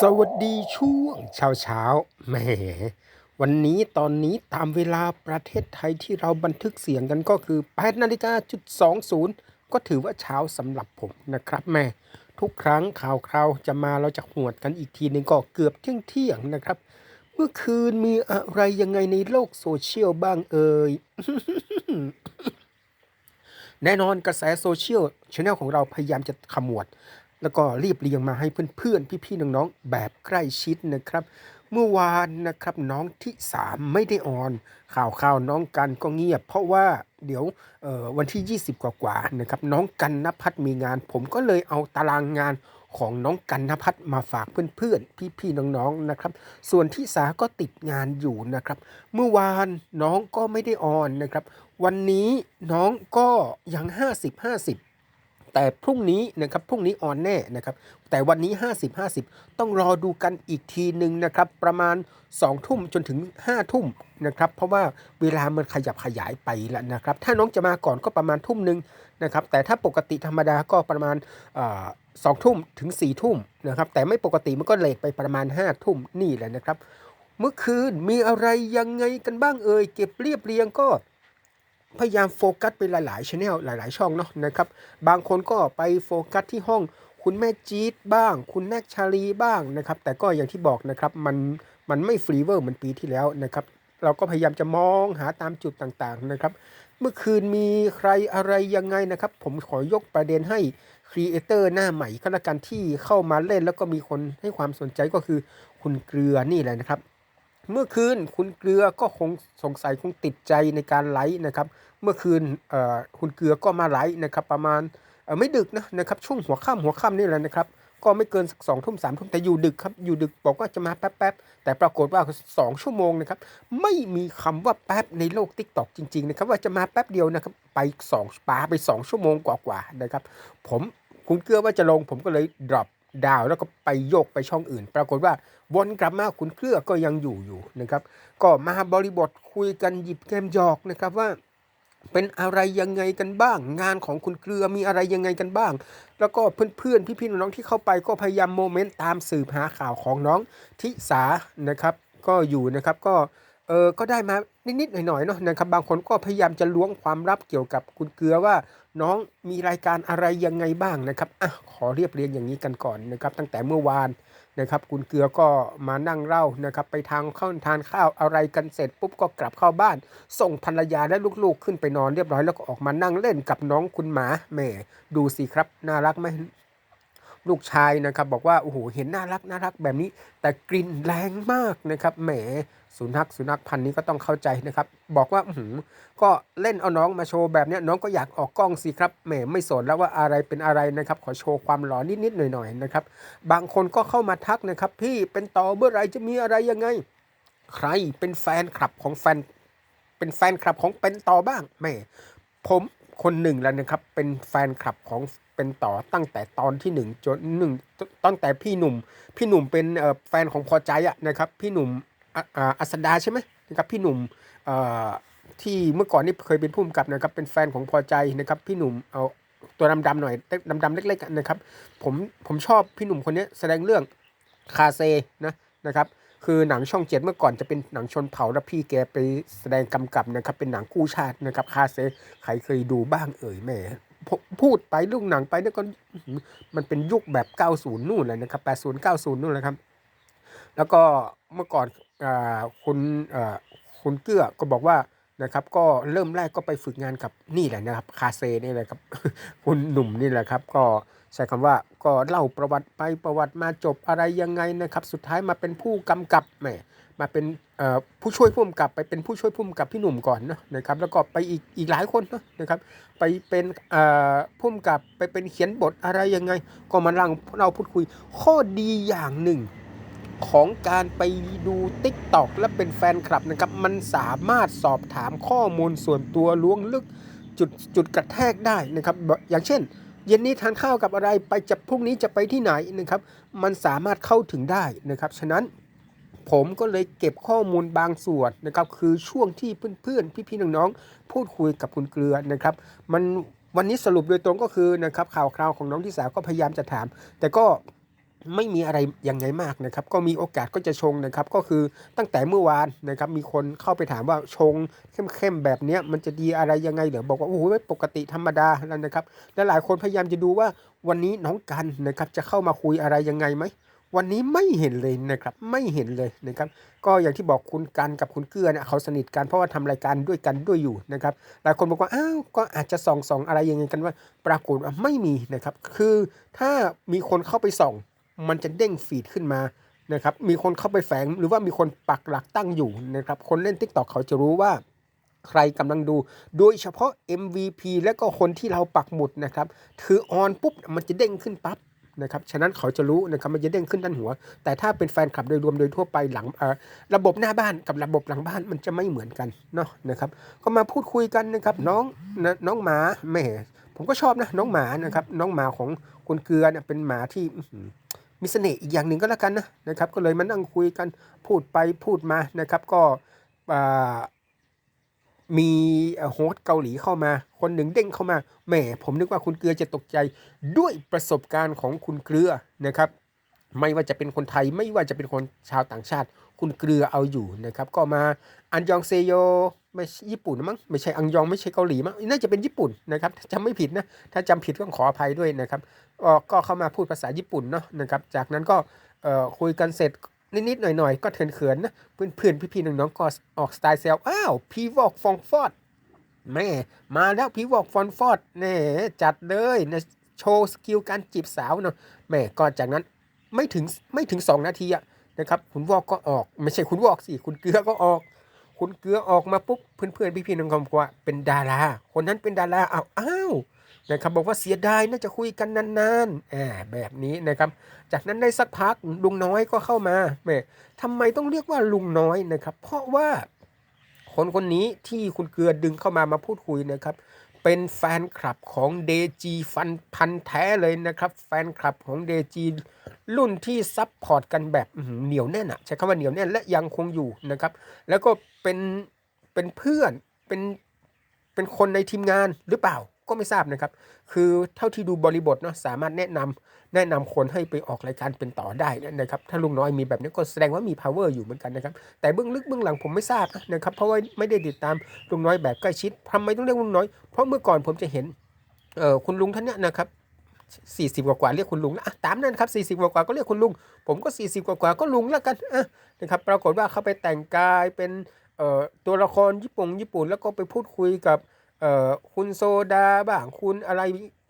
สวัสดีช่วงเช้าเช้าแหมวันนี้ตอนนี้ตามเวลาประเทศไทยที่เราบันทึกเสียงกันก็คือ8นาฬิกาจุด20 ก็ถือว่าเช้าสำหรับผมนะครับแม่ทุกครั้งข่าวคราวจะมาเราจะหวดกันอีกทีหนึงก็เกือบเที่ยงเที่ยงนะครับ เมื่อคืนมีอะไรยังไงในโลกโซเชียลบ้างเอ่ยแน่นอนกระแสโซเชียลช anel ของเราพยายามจะขมวด แล้วก็รีบเรียงมาให้เพื่อนๆ พี่ๆ น้องๆ แบบใกล้ชิดนะครับ เมื่อวานนะครับน้องที่สามไม่ได้ออน ข่าวข่าวน้องกันก็เงียบ เพราะว่าเดี๋ยววันที่ 20 กว่าๆนะครับน้องกันนภัทรมีงาน ผมก็เลยเอาตารางงานของน้องกันนภัทรมาฝากเพื่อนๆ พี่ๆ น้องๆ นะครับ ส่วนที่สาก็ติดงานอยู่นะครับ เมื่อวานน้องก็ไม่ได้ออนนะครับ วันนี้น้องก็ยัง 50 50 แต่พรุ่งนี้นะครับพรุ่งนี้ออนแน่นะครับแต่วันนี้ 50 50 ต้องรอดูกันอีกทีหนึ่งนะครับประมาณ 2 ทุ่มจนถึง 5 ทุ่มนะครับเพราะว่าเวลามันขยับขยายไปแล้วนะครับถ้าน้องจะมาก่อนก็ประมาณทุ่มหนึ่งนะครับแต่ถ้าปกติธรรมดาก็ประมาณสองทุ่มถึง4ี่ทุ่มนะครับแต่ไม่ปกติมันก็เลทไปประมาณ5ทุ่มนี่แหละนะครับ เมื่อคืนมีอะไรยังไงกันบ้างเอ่ยเก็บเรียบเรียงก็ พยายามโฟกัสไปหลายๆชแนลหลาย ๆ ช่องเนาะนะครับ บางคนก็ไปโฟกัสที่ห้องคุณแม่จี๊ดบ้าง คุณแนกชาลีบ้างนะครับ แต่ก็อย่างที่บอกนะครับมันมันไม่ฟรีเวอร์เหมือนปีที่แล้วนะครับ เราก็พยายามจะมองหาตามจุดต่างๆนะครับ เมื่อคืนมีใครอะไรยังไงนะครับ ผมขอยกประเด็นให้ครีเอเตอร์หน้าใหม่ก็แล้วกันที่เข้ามาเล่นแล้วก็มีคนให้ความสนใจก็คือคุณเกลือนี่แหละนะครับ เมื่อคืนคุณเกลือก็คงสงสัยคงติดใจในการไลฟ์นะครับ เมื่อคืนคุณเกลือก็มาไลฟ์นะครับ ประมาณไม่ดึกนะนะครับช่วงหัวค่ำหัวค่ำนี่แหละนะครับก็ไม่เกินสักสองทุ่มสามทุ่มแต่อยู่ดึกครับอยู่ดึกบอกว่าจะมาแป๊บๆแต่ปรากฏว่าสองชั่วโมงนะครับไม่มีคำว่าแป๊บในโลก t ิ k t o k จริงๆนะครับว่าจะมาแป๊บเดียวนะครับไปสองปาไปสองชั่วโมงกว่าๆนะครับผมคุณเกลือว่าจะลงผมก็เลย drop ดาวแล้วก็ไปโยกไปช่องอื่น ปรากฏว่าวนกลับมาคุณเกลือก็ยังอยู่อยู่นะครับ ก็มาบริบทคุยกันหยิบเกมหยอกนะครับว่าเป็นอะไรยังไงกันบ้าง งานของคุณเกลือมีอะไรยังไงกันบ้าง แล้วก็เพื่อนๆพี่ๆน้องๆที่เข้าไปก็พยายามโมเมนต์ตามสืบหาข่าวของน้องทิสานะครับ ก็อยู่นะครับก็ เออก็ได้มานิดๆหน่อยๆเนาะนะครับบางคนก็พยายามจะล้วงความลับเกี่ยวกับคุณเกลือว่า น้องมีรายการอะไรยังไงบ้างนะครับอะขอเรียบเรียงอย่างนี้กันก่อนนะครับ ตั้งแต่เมื่อวานนะครับ คุณเกลือก็มานั่งเล่านะครับไปทางข้าวทานข้าวอะไรกันเสร็จปุ๊บก็กลับเข้าบ้าน ส่งภรรยาและลูกๆ ขึ้นไปนอนเรียบร้อยแล้วก็ออกมานั่งเล่นกับน้องคุณหมาแหม่ดูสิครับน่ารักไหม ลูกชายนะครับบอกว่าโอ้โหเห็นน่ารักน่ารักแบบนี้ แต่กลิ่นแรงมากนะครับแหมสุนัขสุนัขพันธุ์นี้ก็ต้องเข้าใจนะครับบอกว่าหือก็เล่นเอาน้องมาโชว์แบบนี้น้องก็อยากออกกล้องสิครับแหมไม่สนแล้วว่าอะไรเป็นอะไรนะครับขอโชว์ความหล่อนิดๆหน่อยๆนะครับบางคนก็เข้ามาทักนะครับ พี่เป็นต่อเมื่อไหรจะมีอะไรยังไง ใครเป็นแฟนคลับของแฟนเป็นแฟนคลับของเป็นต่อบ้างแหม่ผมคนหนึ่งแล้วนะครับเป็นแฟนคลับของ เป็นต่อตั้งแต่ตอนที่หนึ่งจนหนึ่งตั้งแต่พี่หนุ่ม พี่หนุ่มเป็นแฟนของพอใจอะนะครับ พี่หนุ่มอะอ่าอัสดาใช่ไหมนะครับพี่หนุ่มที่เมื่อก่อนนี่เคยเป็นผู้กำกับนะครับเป็นแฟนของพอใจนะครับ พี่หนุ่มเอาตัวดำๆหน่อยดำๆเล็กๆนะครับผมผมชอบพี่หนุ่มคนนี้แสดงเรื่องคาเซนะนะครับคือหนังช่องเจ็ดเมื่อก่อนจะเป็นหนังชนเผ่าแล้วพี่แกไปแสดงกำกับนะครับเป็นหนังกู้ชาตินะครับคาเซใครเคยดูบ้างเอ่ยแหม่ พูดไปเรื่งหนังไปเนี่ยก็มันเป็นยุคแบบ 90 นู่นเลยนะครับ 80 90 นู่นเลยครับ แล้วก็เมื่อก่อนอคุณคุณเกื้อก็บอกว่านะครับ ก็เริ่มแรกก็ไปฝึกงานกับนี่แหละนะครับ คาเซนี่แหละครับ คุณหนุ่มนี่แหละครับ ก็ใช้คำว่าก็เล่าประวัติไปประวัติมาจบอะไรยังไงนะครับ สุดท้ายมาเป็นผู้กำกับแหม มาเป็นผู้ช่วยผู้กำกับไปเป็นผู้ช่วยผู้กำกับพี่หนุ่มก่อนเนอะนะครับแล้วก็ไปอีกอีกหลายคนเนอะนะครับไปเป็นผู้กำกับไปเป็นเขียนบทอะไรยังไง ก็มาลังเราพูดคุย ข้อดีอย่างหนึ่งของการไปดู t ิ k t o k และเป็นแฟนคลับนะครับมันสามารถสอบถามข้อมูลส่วนตัวล้วงลึกจุดจุดกระแทกได้นะครับอย่างเช่น เย็นนี้ทานข้าวกับอะไรไปจะพรุ่งนี้จะไปที่ไหนนะครับมันสามารถเข้าถึงได้นะครับฉะนั้น ผมก็เลยเก็บข้อมูลบางส่วนนะครับคือช่วงที่เพื่อนๆ พี่ๆน้องๆพูดคุยกับคุณเกลือนะครับ มันวันนี้สรุปโดยตรงก็คือนะครับข่าวคราวของน้องที่สาวก็พยายามจะถาม แต่ก็ไม่มีอะไรยังไงมากนะครับ ก็มีโอกาสก็จะชงนะครับ ก็คือตั้งแต่เมื่อวานนะครับ มีคนเข้าไปถามว่าชงเข้มๆแบบเนี้ยมันจะดีอะไรยังไงเหรอบอกว่าโอ้โหปกติธรรมดาแล้วนะครับ และหลายคนพยายามจะดูว่าวันนี้น้องกันนะครับจะเข้ามาคุยอะไรยังไงไหม วันนี้ไม่เห็นเลยนะครับ ไม่เห็นเลยนะครับ ก็อย่างที่บอกคุณกันกับคุณเกื้อเนี่ยเขาสนิทกันเพราะว่าทำรายการด้วยกันด้วยอยู่นะครับ หลายคนบอกว่าอ้าวก็อาจจะส่องส่องอะไรยังไงกันว่า ปรากฏว่าไม่มีนะครับ คือถ้ามีคนเข้าไปส่อง มันจะเด้งฟีดขึ้นมานะครับ มีคนเข้าไปแฝงหรือว่ามีคนปักหลักตั้งอยู่นะครับ คนเล่น TikTok เขาจะรู้ว่าใครกำลังดู โดยเฉพาะ MVP และก็คนที่เราปักหมุดนะครับ คือออนปุ๊บมันจะเด้งขึ้นปั๊บ นะครับ ฉะนั้นเขาจะรู้นะครับมันจะเด้งขึ้นด้านหัว แต่ถ้าเป็นแฟนคลับโดยรวมโดยทั่วไปหลังระบบหน้าบ้านกับระบบหลังบ้านมันจะไม่เหมือนกันเนาะนะครับ ก็มาพูดคุยกันนะครับน้องน,น้องหมาแม่ผมก็ชอบนะน้องหมานะครับน้องหมาของคุณเกลือเนี่ยเป็นหมาที่มีเสน่ห์อีกอย่างหนึ่งก็แล้วกันนะนะครับ ก็เลยมานั่งคุยกันพูดไปพูดมานะครับ ก็อ มีโฮสต์เกาหลีเข้ามา คนหนึ่งเด้งเข้ามาแหมผมนึกว่าคุณเกลือจะตกใจด้วยประสบการณ์ของคุณเกลือนะครับ ไม่ว่าจะเป็นคนไทยไม่ว่าจะเป็นคนชาวต่างชาติ คุณเกลือเอาอยู่นะครับ ก็มาอันยองเซโยไม่ใช่ญี่ปุ่นมั้งไม่ใช่อังยองไม่ใช่เกาหลีมั้งน่าจะเป็นญี่ปุ่นนะครับจำไม่ผิดนะถ้าจำผิดก็ขออภัยด้วยนะครับก็ก็เข้ามาพูดภาษาญี่ปุ่นเนาะนะครับจากนั้นก็คุยกันเสร็จ นิดๆหน่อยๆ ก็เขินๆนะเพื่อนๆพี่ๆน้องๆก็ออกสไตล์แซวอ้าวพีวอกฟองฟอดแม่มาแล้วพีวอกฟอนฟอดแน่จัดเลยนะโชว์สกิลการจีบสาวเนาะแม่ก็จากนั้นไม่ถึงไม่ถึง 2 นาทีอะนะครับคุณวอกก็ออกไม่ใช่คุณวอกสิคุณเกลือก็ออก คุณเกลือออกมาปุ๊บเพื่อนๆพี่ๆน้องๆกว่าเป็นดารา คนนั้นเป็นดาราอ้าวอ้าว นะครับบอกว่าเสียดายน่าจะคุยกันนานๆอ่าแบบนี้นะครับ จากนั้นได้สักพักลุงน้อยก็เข้ามาแม่ทำไมต้องเรียกว่าลุงน้อยนะครับ เพราะว่าคนคนนี้ที่คุณเกลือดึงเข้ามามาพูดคุยนะครับ เป็นแฟนคลับของเดจีฟันพันแท้เลยนะครับ แฟนคลับของเดจีรุ่นที่ซับพอร์ตกันแบบเหนียวแน่นอะใช้คำว่าเหนียวแน่นและยังคงอยู่นะครับ แล้วก็เป็นเป็นเพื่อนเป็นเป็นคนในทีมงานหรือเปล่า ก็ไม่ทราบนะครับ คือเท่าที่ดูบริบทเนาะสามารถแนะนำแนะนำคนให้ไปออกรายการเป็นต่อได้นะครับ ถ้าลุงน้อยมีแบบนี้ก็แสดงว่ามี power อยู่เหมือนกันนะครับ แต่เบื้องลึกเบื้องหลังผมไม่ทราบนะครับ เพราะว่าไม่ได้ติดตามลุงน้อยแบบใกล้ชิดทำไมต้องเรียกลุงน้อย เพราะเมื่อก่อนผมจะเห็นเอ่อคุณลุงท่านเนี้ยนะครับ40กว่ากว่าเรียกคุณลุงนะตามนั้นครับ40กว่ากว่าก็เรียกคุณลุง ผมก็40กว่ากว่าก็ลุงแล้วกันนะครับ ปรากฏว่าเขาไปแต่งกายเป็นเอ่อตัวละครญี่ปุ่งญี่ปุ่น แล้วก็ไปพูดคุยกับ เอ่อคุณโซดาบ้างคุณอะไร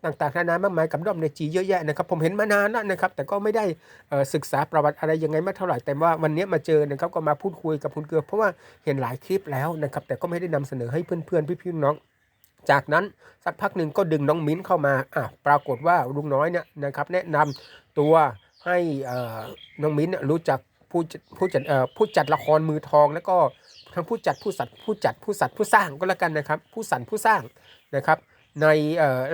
ต่างๆนานา มากมายกับด้อมในจีเยอะแยะนะครับ ผมเห็นมานานแล้วนะครับ แต่ก็ไม่ได้ศึกษาประวัติอะไรยังไงมากเท่าไหร่ แต่ว่าวันนี้มาเจอนะครับ ก็มาพูดคุยกับคุณเกลือเพราะว่าเห็นหลายคลิปแล้วนะครับ แต่ก็ไม่ได้นำเสนอให้เพื่อนๆ พี่ๆ น้อง จากนั้นสักพักหนึ่งก็ดึงน้องมิ้นเข้ามาอะปรากฏว่าลุงน้อยเนี่ยนะครับ แนะนำตัวให้น้องมิ้นรู้จักผู้ผู้จัดผู้จัดละครมือทองแล้วก็ ทั้งผู้จัดผู้สัตว์ผู้จัดผู้สัตว์ผู้สร้างก็แล้วกันนะครับ ผู้สรรผู้สร้างนะครับใน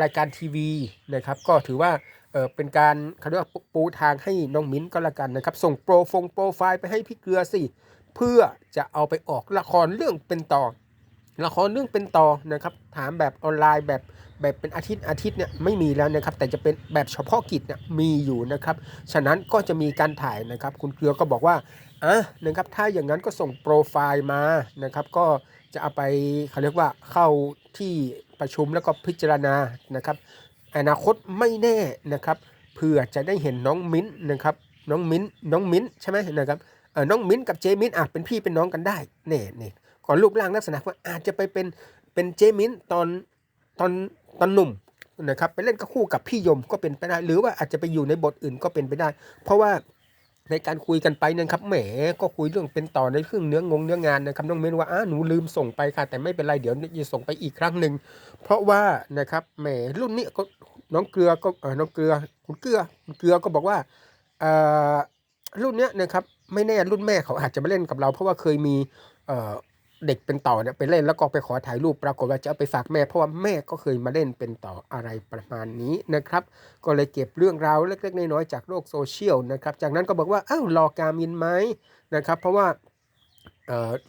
รายการทีวีนะครับ ก็ถือว่าเป็นการเขาเรียกว่าปูปูทางให้น้องมิ้นก็แล้วกันนะครับ ส่งโปรฟงโปรไฟล์ไปให้พี่เกลือสิ เพื่อจะเอาไปออกละครเรื่องเป็นต่อ ละครเรื่องเป็นต่อนะครับ ถามแบบออนไลน์แบบแบบเป็นอาทิตย์อาทิตย์เนี่ยไม่มีแล้วนะครับ แต่จะเป็นแบบเฉพาะกิจเนี่ยมีอยู่นะครับ ฉะนั้นก็จะมีการถ่ายนะครับ คุณเกลือก็บอกว่า อะนะครับถ้าอย่างนั้นก็ส่งโปรไฟล์มานะครับก็จะเอาไปเขาเรียกว่าเข้าที่ประชุมแล้วก็พิจารณานะครับ อนาคตไม่แน่นะครับเพื่อจะได้เห็นน้องมิ้นนะครับน้องมิ้นน้องมิ้นใช่ไหมนะครับเออน้องมิ้นกับเจมิ้นอาจเป็นพี่เป็นน้องกันได้เนี่ยเนี่ยก่อนรูปร่างลักษณะว่าอาจจะไปเป็นเป็นเจมิ้นตอนตอนตอนหนุ่มนะครับไปเล่นกับคู่กับพี่ยมก็เป็นไปได้ หรือว่าอาจจะไปอยู่ในบทอื่นก็เป็นไปได้ เพราะว่า ในการคุยกันไปเนะครับแหมก็คุยเรื่องเป็นต่อในเครื่องเนื้องงเนื้องานนะครับน้องเมนว่าอ้าหนูลืมส่งไปค่ะ แต่ไม่เป็นไรเดี๋ยวจะส่งไปอีกครั้งหนึ่งเพราะว่านะครับแหมรุ่นนี้ก็น้องเกลือก็เออน้องเกลือคุณเกลือคุณเกลือก็บอกว่าเอ่อรุ่นเนี้ยนะครับไม่แน่รุ่นแม่เขาอาจจะมาเล่นกับเรา เพราะว่าเคยมี เด็กเป็นต่อเนี่ยไปเล่นแล้วก็ไปขอถ่ายรูปปรากฏว่าจะเอาไปฝากแม่ เพราะว่าแม่ก็เคยมาเล่นเป็นต่ออะไรประมาณนี้นะครับ ก็เลยเก็บเรื่องราวเล็กๆน้อยๆจากโลกโซเชียลนะครับจากนั้นก็บอกว่าอ้าวรอการมินไหมนะครับ เพราะว่า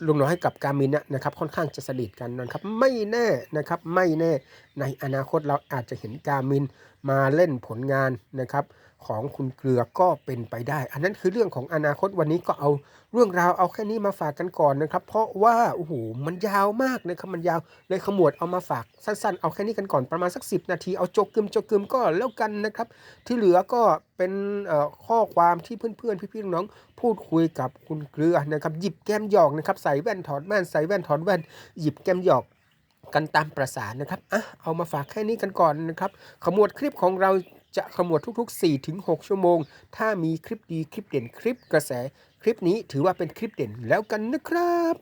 ลุงน้อยกับการมินเนี่ยนะครับค่อนข้างจะสนิทกันนะครับไม่แน่นะครับไม่แน่ในอนาคตเราอาจจะเห็นการมินมาเล่นผลงานนะครับ ของคุณเกลือก็เป็นไปได้ อันนั้นคือเรื่องของอนาคตวันนี้ก็เอาเรื่องราวเอาแค่นี้มาฝากกันก่อนนะครับ เพราะว่าโอ้โหมันยาวมากนะครับมันยาวเลยขมวดเอามาฝากสั้นๆ เอาแค่นี้กันก่อนประมาณสัก 10 นาทีเอาโจกกึมโจกกึมก็แล้วกันนะครับ ที่เหลือก็เป็นข้อความที่เพื่อนๆ พี่ๆน้องๆพูดคุยกับคุณเกลือนะครับหยิบแก้มหยอกนะครับใส่แว่นถอดแว่นใส่แว่นถอดแว่นหยิบแก้มหยอกกันตามประสานนะครับอะเอามาฝากแค่นี้กันก่อนนะครับ ขมวดคลิปของเรา จะขมวดทุกๆ 4-6 ชั่วโมง ถ้ามีคลิปดีคลิปเด่นคลิปกระแส คลิปนี้ถือว่าเป็นคลิปเด่นแล้วกันนะครับ